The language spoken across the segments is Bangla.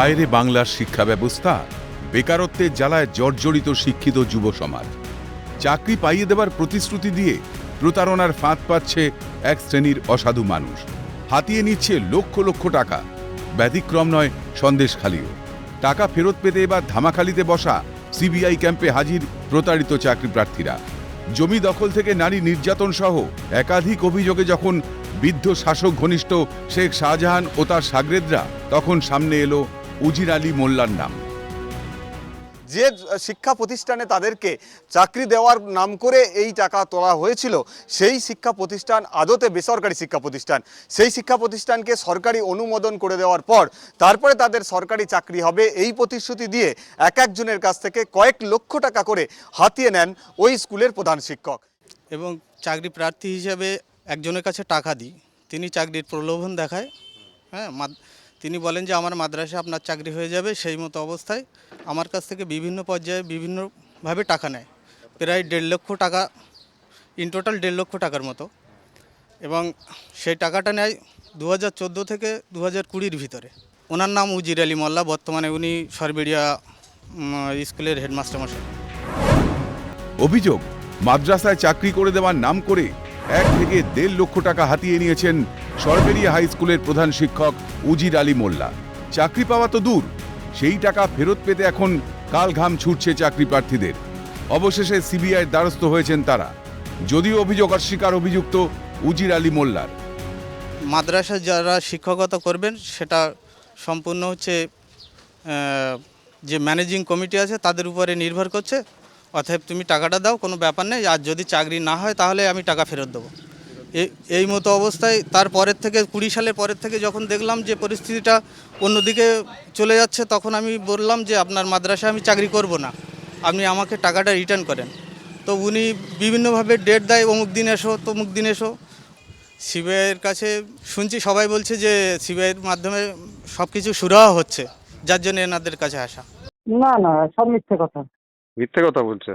হায়রে বাংলার শিক্ষা ব্যবস্থা বেকারত্বের জ্বালায় জর্জরিত শিক্ষিত যুব সমাজ। চাকরি পাইয়ে দেবার প্রতিশ্রুতি দিয়ে প্রতারণার ফাঁদ পাচ্ছে এক শ্রেণির অসাধু মানুষ। হাতিয়ে নিচ্ছে লক্ষ লক্ষ টাকা। ব্যতিক্রম নয় সন্দেশখালিও। টাকা ফেরত পেতে এবার ধামাখালিতে বসা সিবিআই ক্যাম্পে হাজির প্রতারিত চাকরি প্রার্থীরা। জমি দখল থেকে নারী নির্যাতন সহ একাধিক অভিযোগে যখন বৃদ্ধ শাসক ঘনিষ্ঠ শেখ শাহজাহান ও তার সাগরেদরা তখন সামনে এলো উজির আলী মোল্লার নাম। যে শিক্ষা প্রতিষ্ঠানে তাদেরকে চাকরি দেওয়ার নাম করে এই টাকা তোলা হয়েছিল সেই শিক্ষা প্রতিষ্ঠান আদতে বেসরকারি শিক্ষা প্রতিষ্ঠান সেই শিক্ষা প্রতিষ্ঠানকে সরকারি অনুমোদন করে দেওয়ার পর তারপরে তাদের সরকারি চাকরি হবে এই প্রতিশ্রুতি দিয়ে এক একজনের কাছ থেকে কয়েক লক্ষ টাকা করে হাতিয়ে নেন ওই স্কুলের প্রধান শিক্ষক। এবং চাকরি প্রার্থী হিসেবে একজনের কাছে টাকা দিই তিনি চাকরির প্রলোভন দেখায় হ্যাঁ তিনি বলেন যে আমার মাদ্রাসা আপনার চাকরি হয়ে যাবে সেই মতো অবস্থায় আমার কাছ থেকে বিভিন্ন পর্যায়ে বিভিন্নভাবে টাকা নেয়। প্রায় দেড় লক্ষ টাকা ইন টোটাল দেড় লক্ষ টাকার মতো। এবং সেই টাকাটা নেয় দু হাজার চোদ্দ থেকে দু হাজার কুড়ির ভিতরে। ওনার নাম উজির আলী মোল্লা, বর্তমানে উনি সরবেরিয়া স্কুলের হেডমাস্টার মশাই অভিযোগ, মাদ্রাসায় চাকরি করে দেওয়ার নাম করে এক থেকে দেড় লক্ষ টাকা হাতিয়ে নিয়েছেন সরবেরিয়া হাই স্কুলের প্রধান শিক্ষক উজির আলী মোল্লা। চাকরি পাওয়া তো দূর, সেই টাকা ফেরত পেতে এখন কাল ঘাম ছুটছে চাকরি প্রার্থীদের। অবশেষে সিবিআইয়ের দ্বারস্থ হয়েছেন তারা। যদিও অভিযোগ অস্বীকার অভিযুক্ত উজির আলী মোল্লার। মাদ্রাসা যারা শিক্ষকতা করবেন, সেটা সম্পূর্ণ হচ্ছে যে ম্যানেজিং কমিটি আছে, তাদের উপরে নির্ভর করছে। অতএব তুমি টাকাটা দাও, কোনো ব্যাপার নেই। আর যদি চাকরি না হয়, তাহলে আমি টাকা ফেরত দেবো। এই- মতো অবস্থায় তার পরের থেকে, কুড়ি সালের পরের থেকে যখন দেখলাম যে পরিস্থিতিটা অন্যদিকে চলে যাচ্ছে, তখন আমি বললাম যে, আপনার মাদ্রাসায় আমি চাকরি করব না। আপনি আমাকে টাকাটা রিটার্ন করেন। তো উনি বিভিন্নভাবে ডেট দেয়, অমুক দিন এসো, তমুক দিন এসো। সিবিআইয়ের কাছে শুনছি, সবাই বলছে যে, সিবিআইয়ের মাধ্যমে সব কিছু সুরাহা হচ্ছে, যার জন্য এনাদের কাছে আসা। না না, সব মিথ্যে কথা। মিথ্যে কথা বলছে?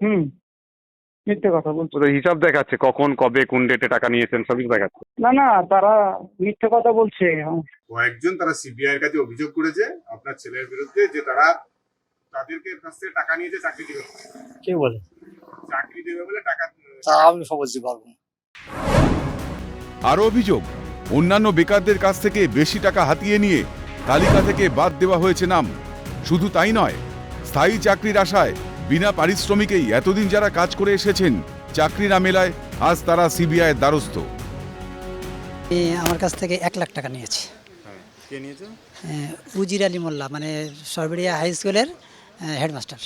হুম মিথ্যে কথা বলছে। ও তো হিসাব দেখাচ্ছে কখন কবে কোন ডেটে টাকা নিয়েছেন সবই দেখাচ্ছে। না না তারা মিথ্যে কথা বলছে। কয়েকজন তারা সিবিআই এর কাছে অভিযোগ করেছে আপনার ছেলের বিরুদ্ধে যে তারা তাদেরকে কাছ থেকে টাকা নিয়েছে চাকরি দেবে কে বলে? চাকরি দেবে বলে টাকা তা আমি সব বলতে পারব আরও অভিযোগ অন্যান্য বেকারদের কাছ থেকে বেশি টাকা হাতিয়ে নিয়ে তালিকা থেকে বাদ দেওয়া হয়েছে নাম। শুধু তাই নয় স্থায়ী চাকরির আশায় বিনা পারিশ্রমিকেই এতদিন যারা কাজ করে এসেছেন চাকরি না মেলায় আজ তারা সিবিআইয়ের দ্বারস্থ। এ আমার কাছ থেকে এক লাখ টাকা নিয়েছে। কে নিয়েছে? আহ, উজির আলী মোল্লা মানে সরবেরিয়া হাই স্কুলের হেডমাস্টার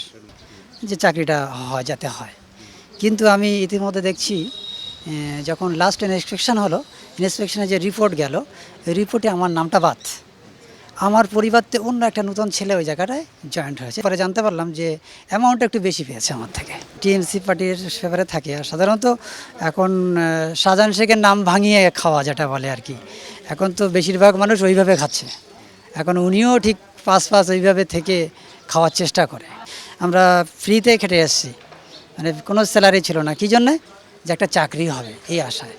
যে চাকরিটা হয় যাতে হয়। কিন্তু আমি ইতিমধ্যে দেখছি যখন লাস্ট ইন্সপেকশন হলো ইন্সপেকশনে যে রিপোর্ট গেল রিপোর্টে আমার নামটা বাদ। আমার পরিবর্তে অন্য একটা নতুন ছেলে ওই জায়গাটায় জয়েন্ট হয়েছে। পরে জানতে পারলাম যে অ্যামাউন্ট একটু বেশি পেয়েছে আমার থেকে। টিএমসি পার্টির ব্যাপারে থাকে। আর সাধারণত এখন শাহজাহান শেখের নাম ভাঙিয়ে খাওয়া যেটা বলে আর কি, এখন তো বেশিরভাগ মানুষ ওইভাবে খাচ্ছে। এখন উনিও ঠিক পাঁচ পাঁচ ওইভাবে থেকে খাওয়ার চেষ্টা করে। আমরা ফ্রিতে খেটে এসেছি। মানে কোনো স্যালারি ছিল না। কী জন্যে? যে একটা চাকরি হবে, এই আশায়।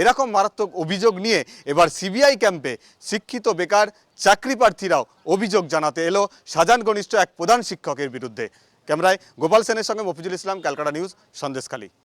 এরকম মারাত্মক অভিযোগ নিয়ে এবার সিবিআই ক্যাম্পে শিক্ষিত বেকার চাকরি প্রার্থীরাও অভিযোগ জানাতে এলো সাজান ঘনিষ্ঠ এক প্রধান শিক্ষকের বিরুদ্ধে। ক্যামেরায় গোপাল সেনের সঙ্গে মফিজুল ইসলাম, ক্যালকাটা নিউজ, সন্দেশখালী।